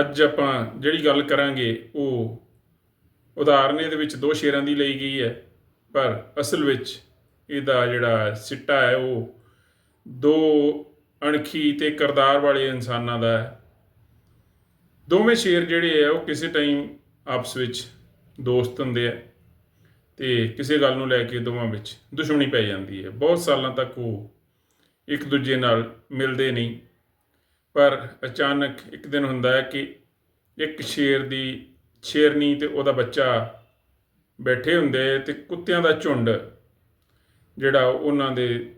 ਅੱਜ ਆਪਾਂ ਜਿਹੜੀ ਗੱਲ ਕਰਾਂਗੇ, ਉਹ ਉਦਾਹਰਨ ਇਹਦੇ ਵਿੱਚ ਦੋ ਸ਼ੇਰਾਂ ਦੀ ਲਈ ਗਈ ਹੈ, ਪਰ ਅਸਲ ਵਿੱਚ ਇਹਦਾ ਜਿਹੜਾ ਸਿੱਟਾ ਹੈ, ਉਹ ਦੋ ਅਣਖੀ ਤੇ ਕਰਦਾਰ ਵਾਲੇ ਇਨਸਾਨਾਂ ਦਾ ਹੈ। ਦੋਵੇਂ ਸ਼ੇਰ ਜਿਹੜੇ ਆ ਉਹ ਕਿਸੇ ਟਾਈਮ ਆਪਸ ਵਿੱਚ ਦੋਸਤ ਹੁੰਦੇ ਆ ਤੇ ਕਿਸੇ ਗੱਲ ਨੂੰ ਲੈ ਕੇ ਦੋਵਾਂ ਵਿੱਚ ਦੁਸ਼ਮਣੀ ਪੈ ਜਾਂਦੀ ਹੈ। ਬਹੁਤ ਸਾਲਾਂ ਤੱਕ ਉਹ ਇੱਕ ਦੂਜੇ ਨਾਲ ਮਿਲਦੇ ਨਹੀਂ। ਪਰ ਅਚਾਨਕ ਇੱਕ ਦਿਨ ਹੁੰਦਾ ਹੈ ਕਿ ਇੱਕ ਸ਼ੇਰ ਦੀ ਸ਼ੇਰਨੀ ਤੇ ਉਹਦਾ ਬੱਚਾ ਬੈਠੇ ਹੁੰਦੇ ਤੇ ਕੁੱਤਿਆਂ ਦਾ ਝੁੰਡ ਜਿਹੜਾ ਉਹਨਾਂ ਦੇ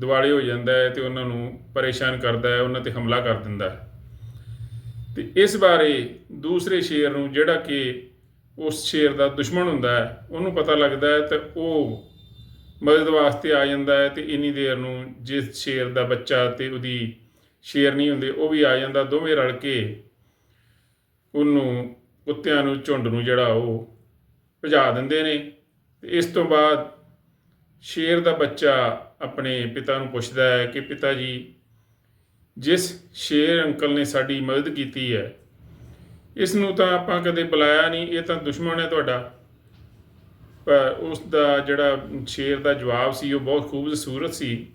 ਦਿਵਾਲੇ ਹੋ ਜਾਂਦਾ ਹੈ ਤੇ ਉਹਨਾਂ ਨੂੰ ਪਰੇਸ਼ਾਨ ਕਰਦਾ ਹੈ, ਉਹਨਾਂ ਤੇ ਹਮਲਾ ਕਰ ਦਿੰਦਾ ਹੈ। ਤੇ ਇਸ ਬਾਰੇ ਦੂਸਰੇ ਸ਼ੇਰ ਨੂੰ ਜਿਹੜਾ ਕਿ ਉਸ ਸ਼ੇਰ ਦਾ ਦੁਸ਼ਮਣ ਹੁੰਦਾ ਹੈ, ਉਹਨੂੰ ਪਤਾ ਲੱਗਦਾ ਹੈ ਤੇ ਉਹ ਮਦਦ ਵਾਸਤੇ ਆ ਜਾਂਦਾ ਹੈ ਤੇ ਇੰਨੀ ਦੇਰ ਨੂੰ ਜਿਸ ਸ਼ੇਰ ਦਾ ਬੱਚਾ ਤੇ ਉਹਦੀ ਸ਼ੇਰ ਨਹੀਂ ਹੁੰਦੇ, ਉਹ ਵੀ ਆ ਜਾਂਦਾ, ਦੋਵੇਂ ਰਲ ਕੇ ਉਹਨੂੰ ਕੁੱਤਿਆਂ ਨੂੰ, ਝੁੰਡ ਨੂੰ ਜਿਹੜਾ ਉਹ ਭਜਾ ਦਿੰਦੇ ਨੇ। ਤੇ ਇਸ ਤੋਂ ਬਾਅਦ ਸ਼ੇਰ ਦਾ ਬੱਚਾ ਆਪਣੇ ਪਿਤਾ ਨੂੰ ਪੁੱਛਦਾ ਹੈ ਕਿ ਪਿਤਾ ਜੀ, ਜਿਸ ਸ਼ੇਰ ਅੰਕਲ ਨੇ ਸਾਡੀ ਮਦਦ ਕੀਤੀ ਹੈ, ਇਸ ਨੂੰ ਤਾਂ ਆਪਾਂ ਕਦੇ ਬੁਲਾਇਆ ਨਹੀਂ, ਇਹ ਤਾਂ ਦੁਸ਼ਮਣ ਹੈ ਤੁਹਾਡਾ। ਪਰ ਉਸ ਦਾ ਜਿਹੜਾ ਸ਼ੇਰ ਦਾ ਜਵਾਬ ਸੀ, ਉਹ ਬਹੁਤ ਖੂਬਸੂਰਤ ਸੀ।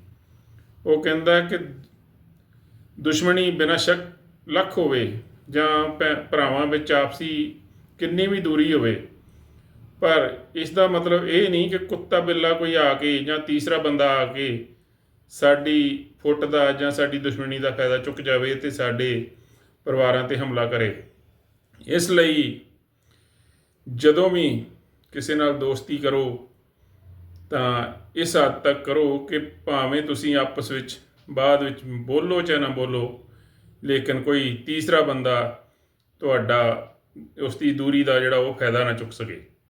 ਉਹ ਕਹਿੰਦਾ ਕਿ ਦੁਸ਼ਮਣੀ ਬਿਨਾਂ ਸ਼ੱਕ ਲੱਖ ਹੋਵੇ ਜਾਂ ਭੈ- ਭਰਾਵਾਂ ਵਿੱਚ ਆਪਸੀ ਕਿੰਨੀ ਵੀ ਦੂਰੀ ਹੋਵੇ। ਪਰ ਇਸ ਦਾ ਮਤਲਬ ਇਹ ਨਹੀਂ ਕਿ ਕੁੱਤਾ ਬਿੱਲਾ ਕੋਈ ਆ ਕੇ ਜਾਂ ਤੀਸਰਾ ਬੰਦਾ ਆ ਕੇ ਸਾਡੀ ਫੁੱਟ ਦਾ ਜਾਂ ਸਾਡੀ ਦੁਸ਼ਮਣੀ ਦਾ ਫਾਇਦਾ ਚੁੱਕ ਜਾਵੇ ਤੇ ਸਾਡੇ ਪਰਿਵਾਰਾਂ ਤੇ ਹਮਲਾ ਕਰੇ। ਇਸ ਲਈ ਜਦੋਂ ਵੀ ਕਿਸੇ ਨਾਲ ਦੋਸਤੀ ਕਰੋ ਤਾਂ ਇਸ ਹੱਦ ਤੱਕ ਕਰੋ ਕਿ ਭਾਵੇਂ ਤੁਸੀਂ ਆਪਸ ਵਿੱਚ ਬਾਅਦ ਵਿੱਚ ਬੋਲੋ ਚਾਹੇ ਨਾ ਬੋਲੋ, ਲੇਕਿਨ ਕੋਈ ਤੀਸਰਾ ਬੰਦਾ ਤੁਹਾਡਾ ਉਸ ਦੀ ਦੂਰੀ ਦਾ ਜਿਹੜਾ ਉਹ ਫਾਇਦਾ ਨਾ ਚੁੱਕ ਸਕੇ।